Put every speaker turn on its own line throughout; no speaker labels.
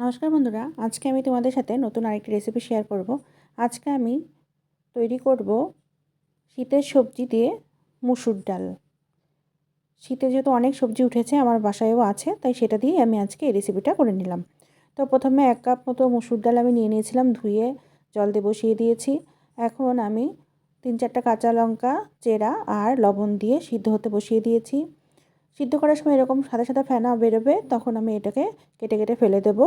নমস্কার বন্ধুরা, আজকে আমি তোমাদের সাথে নতুন আরেকটি রেসিপি শেয়ার করব। আজকে আমি তৈরি করব শীতের সবজি দিয়ে মুসুর ডাল। শীতে যেহেতু অনেক সবজি উঠেছে, আমার বাসায়ও আছে, তাই সেটা দিয়ে আমি আজকে এই রেসিপিটা করে নিলাম। তো প্রথমে এক কাপ মতো মুসুর ডাল আমি নিয়ে নিয়েছিলাম, ধুয়ে জল দিয়ে বসিয়ে দিয়েছি। এখন আমি তিন চারটা কাঁচা লঙ্কা, চেরা আর লবণ দিয়ে সিদ্ধ হতে বসিয়ে দিয়েছি। সিদ্ধ করার সময় এরকম সাদা সাদা ফেনা বেরোবে, তখন আমি এটাকে কেটে কেটে ফেলে দেব।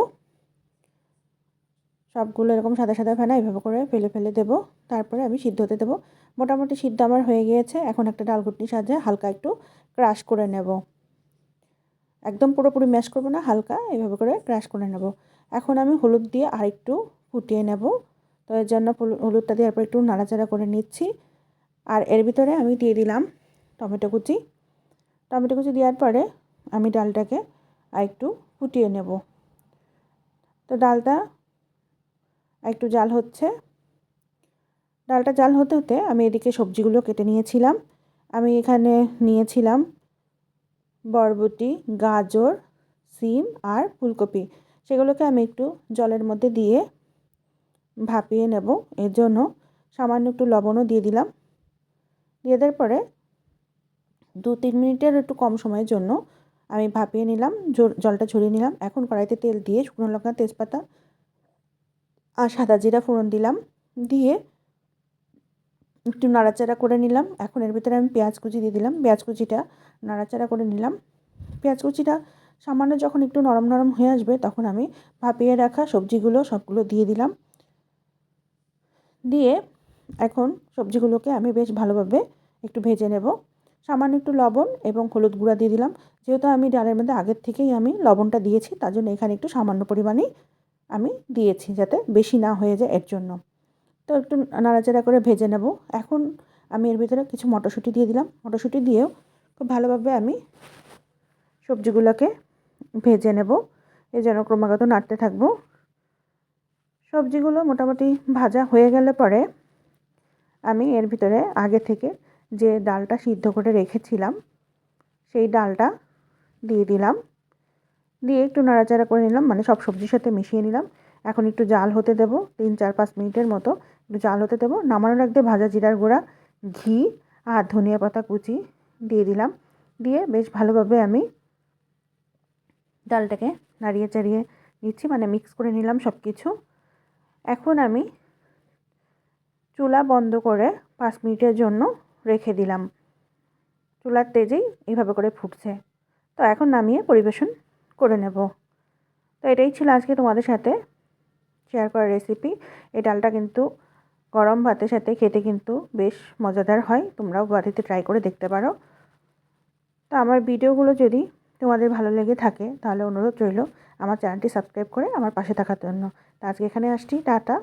সবগুলো এরকম সাদা সাদা ফেনা এভাবে করে ফেলে ফেলে দেব। তারপরে আমি সিদ্ধ হতে দেবো। মোটামুটি সিদ্ধ আমার হয়ে গিয়েছে। এখন একটা ডাল ঘুটনি সাহায্যে হালকা একটু ক্রাশ করে নেব। একদম পুরোপুরি ম্যাশ করব না, হালকা এভাবে করে ক্রাশ করে নেব। এখন আমি হলুদ দিয়ে আরেকটু ফুটিয়ে নেব। তো এর জন্য হলুদটা দিয়ে একটু নাড়াচাড়া করে নিচ্ছি। আর এর ভিতরে আমি দিয়ে দিলাম টমেটো কুচি। টমেটো কুচি দেওয়ার পরে আমি ডালটাকে আর একটু ফুটিয়ে নেব। তো ডালটা একটু জাল হচ্ছে। ডালটা জাল হতে হতে আমি এদিকে সবজিগুলো কেটে নিয়েছিলাম। আমি এখানে নিয়েছিলাম বরবটি, গাজর, সিম আর ফুলকপি। সেগুলোকে আমি একটু জলের মধ্যে দিয়ে ভাপিয়ে নেব। এর জন্য সামান্য একটু লবণও দিয়ে দিলাম। দিয়ে দেওয়ার পরে দু তিন মিনিটের একটু কম সময়ের জন্য আমি ভাপিয়ে নিলাম জলটা ঝরিয়ে নিলাম। এখন কড়াইতে তেল দিয়ে শুকনো লঙ্কা, তেজপাতা আর সাদা জিরা ফোড়ন দিলাম, দিয়ে একটু নাড়াচাড়া করে নিলাম। এখন এর ভিতরে আমি পেঁয়াজ কুচি দিয়ে দিলাম। পেঁয়াজ কুচিটা নাড়াচাড়া করে নিলাম। পেঁয়াজ কুচিটা সামান্য যখন একটু নরম নরম হয়ে আসবে, তখন আমি ভাপিয়ে রাখা সবজিগুলো সবগুলো দিয়ে দিলাম। দিয়ে এখন সবজিগুলোকে আমি বেশ ভালোভাবে একটু ভেজে নেব। সামান্য একটু লবণ এবং হলুদ গুঁড়া দিয়ে দিলাম। যেহেতু আমি ডালের মধ্যে আগের থেকেই আমি লবণটা দিয়েছি, তার জন্য এখানে একটু সামান্য পরিমাণেই আমি দিয়েছি যাতে বেশি না হয়ে যায় এর জন্য। তো একটু নাড়াচাড়া করে ভেজে নেব। এখন আমি এর ভিতরে কিছু মটরশুঁটি দিয়ে দিলাম। মটরশুঁটি দিয়েও খুব ভালোভাবে আমি সবজিগুলোকে ভেজে নেব। এই যেন ক্রমাগত নাড়তে থাকব। সবজিগুলো মোটামুটি ভাজা হয়ে গেলে পরে আমি এর ভিতরে আগে থেকে যে ডালটা সিদ্ধ করে রেখেছিলাম, সেই ডালটা দিয়ে দিলাম। দিয়ে একটু নাড়াচাড়া করে নিলাম মানে সব সবজির সাথে মিশিয়ে নিলাম। এখন একটু জাল হতে দেব, তিন, চার, পাঁচ মিনিটের মতো একটু জাল হতে দেবো। নামানোর আগে ভাজা জিরার গুঁড়া, ঘি আর ধনিয়া পাতা কুচি দিয়ে দিলাম। দিয়ে বেশ ভালোভাবে আমি ডালটাকে নাড়িয়ে চাড়িয়ে নিচ্ছি মানে মিক্স করে নিলাম সব কিছু এখন আমি চুলা বন্ধ করে পাঁচ মিনিটের জন্য রেখে দিলাম। চুলার তেজেই এইভাবে করে ফুটছে। তো এখন নামিয়ে পরিবেশন করে নেব। তো এটাই ছিল আজকে তোমাদের সাথে শেয়ার করা রেসিপি এই ডালটা কিন্তু গরম ভাতের সাথে খেতে কিন্তু বেশ মজাদার হয়। তোমরাও বাড়িতে ট্রাই করে দেখতে পারো। তো আমার ভিডিওগুলো যদি তোমাদের ভালো লেগে থাকে, তাহলে অনুরোধ রইল আমার চ্যানেলটি সাবস্ক্রাইব করে আমার পাশে থাকার জন্য। তো আজকে এখানে আসছি। টাটা।